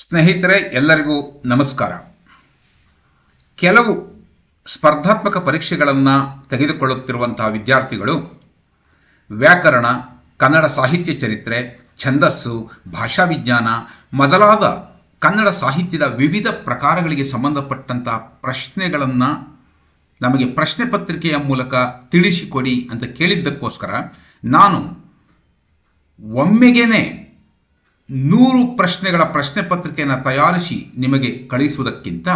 ಸ್ನೇಹಿತರೆ, ಎಲ್ಲರಿಗೂ ನಮಸ್ಕಾರ. ಕೆಲವು ಸ್ಪರ್ಧಾತ್ಮಕ ಪರೀಕ್ಷೆಗಳನ್ನು ತೆಗೆದುಕೊಳ್ಳುತ್ತಿರುವಂತಹ ವಿದ್ಯಾರ್ಥಿಗಳು, ವ್ಯಾಕರಣ, ಕನ್ನಡ ಸಾಹಿತ್ಯ ಚರಿತ್ರೆ, ಛಂದಸ್ಸು ಭಾಷಾ ವಿಜ್ಞಾನ ಮೊದಲಾದ ಕನ್ನಡ ಸಾಹಿತ್ಯದ ವಿವಿಧ ಪ್ರಕಾರಗಳಿಗೆ ಸಂಬಂಧಪಟ್ಟಂತಹ ಪ್ರಶ್ನೆಗಳನ್ನು ನಮಗೆ ಪ್ರಶ್ನೆ ಪತ್ರಿಕೆಯ ಮೂಲಕ ತಿಳಿಸಿಕೊಡಿ ಅಂತ ಕೇಳಿದ್ದಕ್ಕೋಸ್ಕರ ನಾನು ಒಮ್ಮೆಗೇನೆ ನೂರು ಪ್ರಶ್ನೆಗಳ ಪ್ರಶ್ನೆ ಪತ್ರಿಕೆಯನ್ನು ತಯಾರಿಸಿ ನಿಮಗೆ ಕಳಿಸುವುದಕ್ಕಿಂತ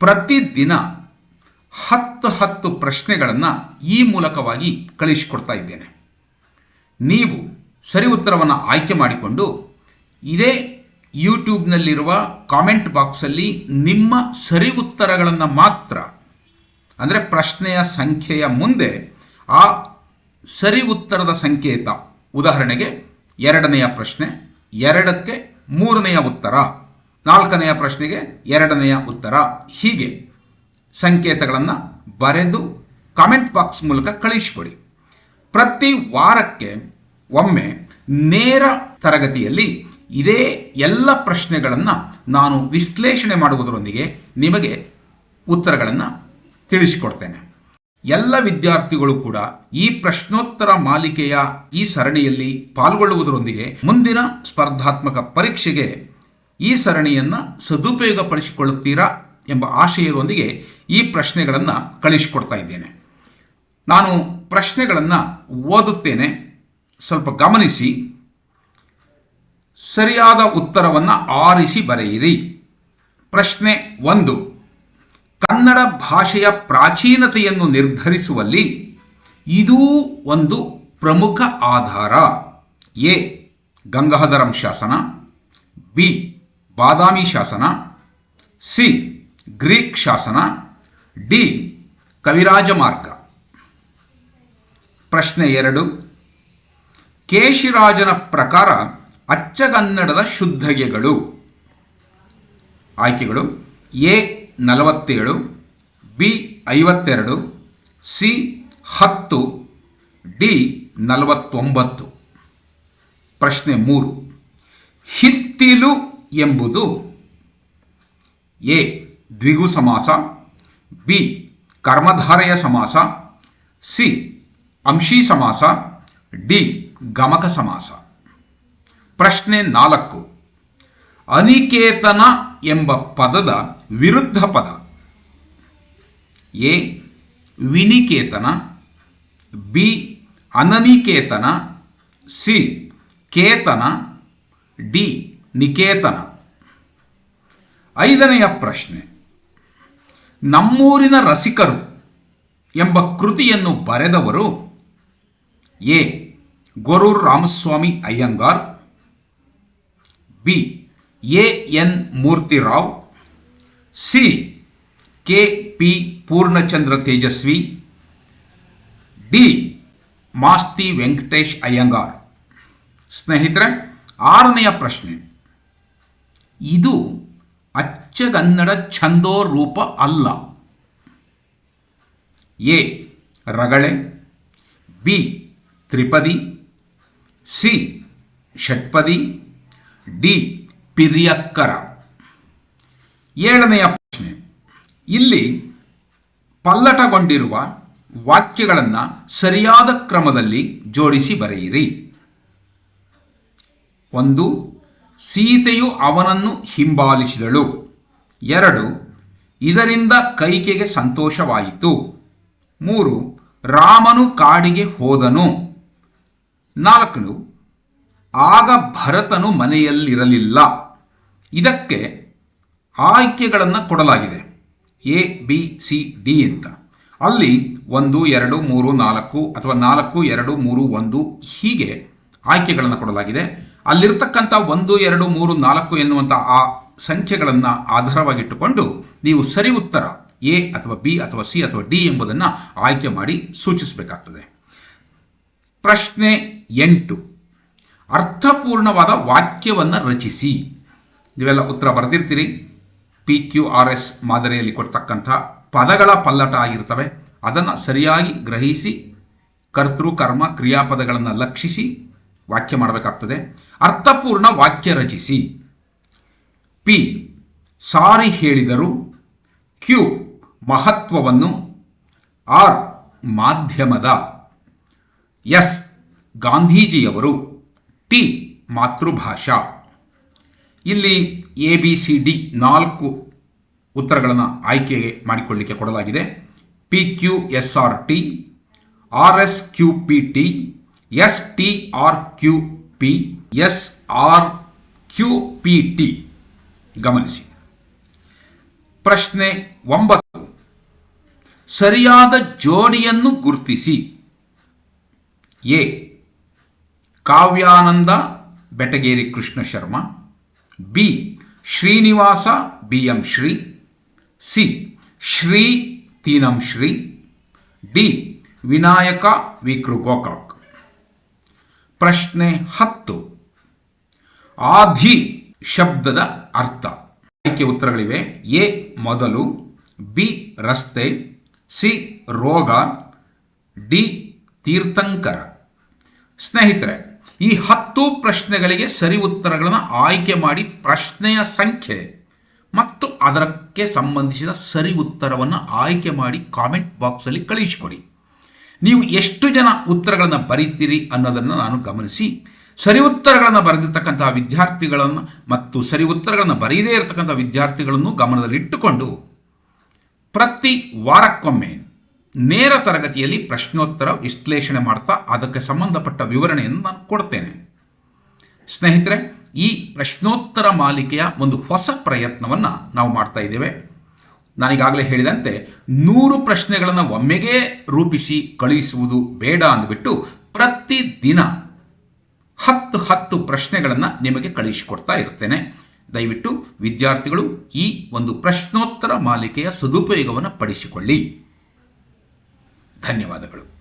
ಪ್ರತಿದಿನ ಹತ್ತು ಹತ್ತು ಪ್ರಶ್ನೆಗಳನ್ನು ಈ ಮೂಲಕವಾಗಿ ಕಳಿಸಿಕೊಡ್ತಾ ಇದ್ದೇನೆ. ನೀವು ಸರಿ ಉತ್ತರವನ್ನು ಆಯ್ಕೆ ಮಾಡಿಕೊಂಡು ಇದೇ ಯೂಟ್ಯೂಬ್ನಲ್ಲಿರುವ ಕಾಮೆಂಟ್ ಬಾಕ್ಸಲ್ಲಿ ನಿಮ್ಮ ಸರಿ ಉತ್ತರಗಳನ್ನು ಮಾತ್ರ, ಅಂದರೆ ಪ್ರಶ್ನೆಯ ಸಂಖ್ಯೆಯ ಮುಂದೆ ಆ ಸರಿ ಉತ್ತರದ ಸಂಕೇತ, ಉದಾಹರಣೆಗೆ ಎರಡನೆಯ ಪ್ರಶ್ನೆ ಎರಡಕ್ಕೆ ಮೂರನೆಯ ಉತ್ತರ. ನಾಲ್ಕನೆಯ ಪ್ರಶ್ನೆಗೆ ಎರಡನೆಯ ಉತ್ತರ. ಹೀಗೆ ಸಂಕೇತಗಳನ್ನು ಬರೆದು ಕಾಮೆಂಟ್ ಬಾಕ್ಸ್ ಮೂಲಕ ಕಳಿಸಿಕೊಡಿ ಪ್ರತಿ ವಾರಕ್ಕೆ ಒಮ್ಮೆ ನೇರ ತರಗತಿಯಲ್ಲಿ ಇದೇ ಎಲ್ಲ ಪ್ರಶ್ನೆಗಳನ್ನು ನಾನು ವಿಶ್ಲೇಷಣೆ ಮಾಡುವುದರೊಂದಿಗೆ ನಿಮಗೆ ಉತ್ತರಗಳನ್ನು ತಿಳಿಸಿಕೊಡ್ತೇನೆ. ಎಲ್ಲ ವಿದ್ಯಾರ್ಥಿಗಳು ಕೂಡ ಈ ಪ್ರಶ್ನೋತ್ತರ ಮಾಲಿಕೆಯ ಈ ಸರಣಿಯಲ್ಲಿ ಪಾಲ್ಗೊಳ್ಳುವುದರೊಂದಿಗೆ ಮುಂದಿನ ಸ್ಪರ್ಧಾತ್ಮಕ ಪರೀಕ್ಷೆಗೆ ಈ ಸರಣಿಯನ್ನು ಸದುಪಯೋಗಪಡಿಸಿಕೊಳ್ಳುತ್ತೀರಾ ಎಂಬ ಆಶಯದೊಂದಿಗೆ ಈ ಪ್ರಶ್ನೆಗಳನ್ನು ಕಳಿಸಿಕೊಡ್ತಾ ಇದ್ದೇನೆ. ನಾನು ಪ್ರಶ್ನೆಗಳನ್ನು ಓದುತ್ತೇನೆ. ಸ್ವಲ್ಪ ಗಮನಿಸಿ. ಸರಿಯಾದ ಉತ್ತರವನ್ನು ಆರಿಸಿ ಬರೆಯಿರಿ. ಪ್ರಶ್ನೆ ಒಂದು. ಕನ್ನಡ ಭಾಷೆಯ ಪ್ರಾಚೀನತೆಯನ್ನು ನಿರ್ಧರಿಸುವಲ್ಲಿ ಇದೂ ಒಂದು ಪ್ರಮುಖ ಆಧಾರ. ಎ. ಗಂಗಾಧರಂ ಶಾಸನ. ಬಿ. ಬಾದಾಮಿ ಶಾಸನ. ಸಿ. ಗ್ರೀಕ್ ಶಾಸನ. ಡಿ. ಕವಿರಾಜ ಮಾರ್ಗ. ಪ್ರಶ್ನೆ ಎರಡು. ಕೇಶಿರಾಜನ ಪ್ರಕಾರ ಅಚ್ಚಗನ್ನಡದ ಶುದ್ಧಗೆಗಳು. ಆಯ್ಕೆಗಳು. ಎ. ನಲವತ್ತೇಳು, ಬಿ ಐವತ್ತೆರಡು, ಸಿ ಹತ್ತು, ಡಿ ನಲವತ್ತೊಂಬತ್ತು. ಪ್ರಶ್ನೆ ಮೂರು. ಹಿತ್ತಿಲು ಎಂಬುದು ಎ ದ್ವಿಗು ಸಮಾಸ, ಬಿ ಕರ್ಮಧಾರೆಯ ಸಮಾಸ, ಸಿ ಅಂಶಿ ಸಮಾಸ, ಡಿ ಗಮಕ ಸಮಾಸ. ಪ್ರಶ್ನೆ ನಾಲ್ಕು. ಅನಿಕೇತನ ಎಂಬ ಪದದ ವಿರುದ್ಧ ಪದ. ಎ, ವಿನಿಕೇತನ, ಬಿ, ಅನನಿಕೇತನ, ಸಿ, ಕೇತನ, ಡಿ, ನಿಕೇತನ. ಐದನೆಯ ಪ್ರಶ್ನೆ. ನಮ್ಮೂರಿನ ರಸಿಕರು ಎಂಬ ಕೃತಿಯನ್ನು ಬರೆದವರು A, Gorur Ramaswamy Iyengar, B A N Murthy Rao, C K P Poornachandra Tejaswi, D Masti Venkatesh Iyengar. ಸ್ನೇಹಿತರೆ, ಆರನೆಯ ಪ್ರಶ್ನೆ. ಇದು ಅಚ್ಚಗನ್ನಡ ಛಂದೋ ರೂಪ ಅಲ್ಲ. ಎ ರಗಳೆ, ಬಿ ತ್ರಿಪದಿ, ಸಿ ಷಟ್ಪದಿ, ಡಿ ಪಿರಿಯಕ್ಕರ ಏಳನೆಯ ಪ್ರಶ್ನೆ. ಇಲ್ಲಿ ಪಲ್ಲಟಗೊಂಡಿರುವ ವಾಕ್ಯಗಳನ್ನು ಸರಿಯಾದ ಕ್ರಮದಲ್ಲಿ ಜೋಡಿಸಿ ಬರೆಯಿರಿ. ಒಂದು, ಸೀತೆಯು ಅವನನ್ನು ಹಿಂಬಾಲಿಸಿದಳು. ಎರಡು, ಇದರಿಂದ ಕೈಕೆಗೆ ಸಂತೋಷವಾಯಿತು. ಮೂರು, ರಾಮನು ಕಾಡಿಗೆ ಹೋದನು. ನಾಲ್ಕು, ಆಗ ಭರತನು ಮನೆಯಲ್ಲಿರಲಿಲ್ಲ. ಇದಕ್ಕೆ ಆಯ್ಕೆಗಳನ್ನು ಕೊಡಲಾಗಿದೆ. ಎ ಬಿ ಸಿ ಡಿ ಅಂತ. ಅಲ್ಲಿ ಒಂದು, ಎರಡು, ಮೂರು, ನಾಲ್ಕು ಅಥವಾ ನಾಲ್ಕು, ಎರಡು, ಮೂರು, ಒಂದು ಹೀಗೆ ಆಯ್ಕೆಗಳನ್ನು ಕೊಡಲಾಗಿದೆ. ಅಲ್ಲಿರ್ತಕ್ಕಂಥ ಒಂದು, ಎರಡು, ಮೂರು, ನಾಲ್ಕು ಎನ್ನುವಂಥ ಆ ಸಂಖ್ಯೆಗಳನ್ನು ಆಧಾರವಾಗಿಟ್ಟುಕೊಂಡು ನೀವು ಸರಿ ಉತ್ತರ ಎ ಅಥವಾ ಬಿ ಅಥವಾ ಸಿ ಅಥವಾ ಡಿ ಎಂಬುದನ್ನು ಆಯ್ಕೆ ಮಾಡಿ ಸೂಚಿಸಬೇಕಾಗ್ತದೆ. ಪ್ರಶ್ನೆ ಎಂಟು. ಅರ್ಥಪೂರ್ಣವಾದ ವಾಕ್ಯವನ್ನು ರಚಿಸಿ. ನೀವೆಲ್ಲ ಉತ್ತರ ಬರೆದಿರ್ತೀರಿ. ಪಿ ಕ್ಯೂ ಆರ್ ಎಸ್ ಮಾದರಿಯಲ್ಲಿ ಕೊಡ್ತಕ್ಕಂಥ ಪದಗಳ ಪಲ್ಲಟ ಆಗಿರ್ತವೆ. ಅದನ್ನು ಸರಿಯಾಗಿ ಗ್ರಹಿಸಿ, ಕರ್ತೃ, ಕರ್ಮ, ಕ್ರಿಯಾಪದಗಳನ್ನು ಲಕ್ಷಿಸಿ ವಾಕ್ಯ ಮಾಡಬೇಕಾಗ್ತದೆ. ಅರ್ಥಪೂರ್ಣ ವಾಕ್ಯ ರಚಿಸಿ. ಪಿ ಸಾರಿ ಹೇಳಿದರು ಕ್ಯೂ ಮಹತ್ವವನ್ನು ಆರ್ ಮಾಧ್ಯಮದ. ಎಸ್ ಗಾಂಧೀಜಿಯವರು. ಟಿ ಮಾತೃಭಾಷಾ. ಇಲ್ಲಿ ಎ ಬಿ ಸಿ ಡಿ ನಾಲ್ಕು ಉತ್ತರಗಳನ್ನು ಆಯ್ಕೆ ಮಾಡಿಕೊಳ್ಳಿಕ್ಕೆ ಕೊಡಲಾಗಿದೆ. P Q S R T R S Q P T S T R Q P S R Q P T ಗಮನಿಸಿ. ಪ್ರಶ್ನೆ ಒಂಬತ್ತು. ಸರಿಯಾದ ಜೋಡಿಯನ್ನು ಗುರುತಿಸಿ. A. Kavyananda Betageri Krishna Sharma. B, Srinivasa B M Shri. C, Shri Teenam Shri. D, Vinayaka Vikru Gokak ಪ್ರಶ್ನೆ ಹತ್ತು. ಆಧಿ ಶಬ್ದದ ಅರ್ಥ. ಆಯ್ಕೆ ಉತ್ತರಗಳಿವೆ. ಎ, ಮೊದಲು, ಬಿ, ರಸ್ತೆ, ಸಿ, ರೋಗ, ಡಿ, ತೀರ್ಥಂಕರ. ಸ್ನೇಹಿತರೆ ಈ ಹತ್ತು ಪ್ರಶ್ನೆಗಳಿಗೆ ಸರಿ ಉತ್ತರಗಳನ್ನು ಆಯ್ಕೆ ಮಾಡಿ ಪ್ರಶ್ನೆಯ ಸಂಖ್ಯೆ ಮತ್ತು ಅದಕ್ಕೆ ಸಂಬಂಧಿಸಿದ ಸರಿ ಉತ್ತರವನ್ನು ಆಯ್ಕೆ ಮಾಡಿ ಕಾಮೆಂಟ್ ಬಾಕ್ಸಲ್ಲಿ ಕಳಿಸಿಕೊಡಿ ನೀವು ಎಷ್ಟು ಜನ ಉತ್ತರಗಳನ್ನು ಬರೀತೀರಿ ಅನ್ನೋದನ್ನು ನಾನು ಗಮನಿಸಿ. ಸರಿ ಉತ್ತರಗಳನ್ನು ಬರೆದಿರ್ತಕ್ಕಂತಹ ವಿದ್ಯಾರ್ಥಿಗಳನ್ನು ಮತ್ತು ಸರಿ ಉತ್ತರಗಳನ್ನು ಬರೆಯದೇ ಇರತಕ್ಕಂಥ ವಿದ್ಯಾರ್ಥಿಗಳನ್ನು ಗಮನದಲ್ಲಿಟ್ಟುಕೊಂಡು ಪ್ರತಿ ವಾರಕ್ಕೊಮ್ಮೆ ನೇರ ತರಗತಿಯಲ್ಲಿ ಪ್ರಶ್ನೋತ್ತರ ವಿಶ್ಲೇಷಣೆ ಮಾಡ್ತಾ ಅದಕ್ಕೆ ಸಂಬಂಧಪಟ್ಟ ವಿವರಣೆಯನ್ನು ನಾನು ಕೊಡ್ತೇನೆ. ಸ್ನೇಹಿತರೆ, ಈ ಪ್ರಶ್ನೋತ್ತರ ಮಾಲಿಕೆಯ ಒಂದು ಹೊಸ ಪ್ರಯತ್ನವನ್ನು ನಾವು ಮಾಡ್ತಾ ಇದ್ದೇವೆ. ನಾನೀಗಾಗಲೇ ಹೇಳಿದಂತೆ, ನೂರು ಪ್ರಶ್ನೆಗಳನ್ನು ಒಮ್ಮೆಗೇ ರೂಪಿಸಿ ಕಳುಹಿಸುವುದು ಬೇಡ ಅಂದ್ಬಿಟ್ಟು ಪ್ರತಿದಿನ ಹತ್ತು ಹತ್ತು ಪ್ರಶ್ನೆಗಳನ್ನು ನಿಮಗೆ ಕಳುಹಿಸಿಕೊಡ್ತಾ ಇರ್ತೇನೆ. ದಯವಿಟ್ಟು ವಿದ್ಯಾರ್ಥಿಗಳು ಈ ಒಂದು ಪ್ರಶ್ನೋತ್ತರ ಮಾಲಿಕೆಯ ಸದುಪಯೋಗವನ್ನು ಪಡಿಸಿಕೊಳ್ಳಿ. ಧನ್ಯವಾದಗಳು.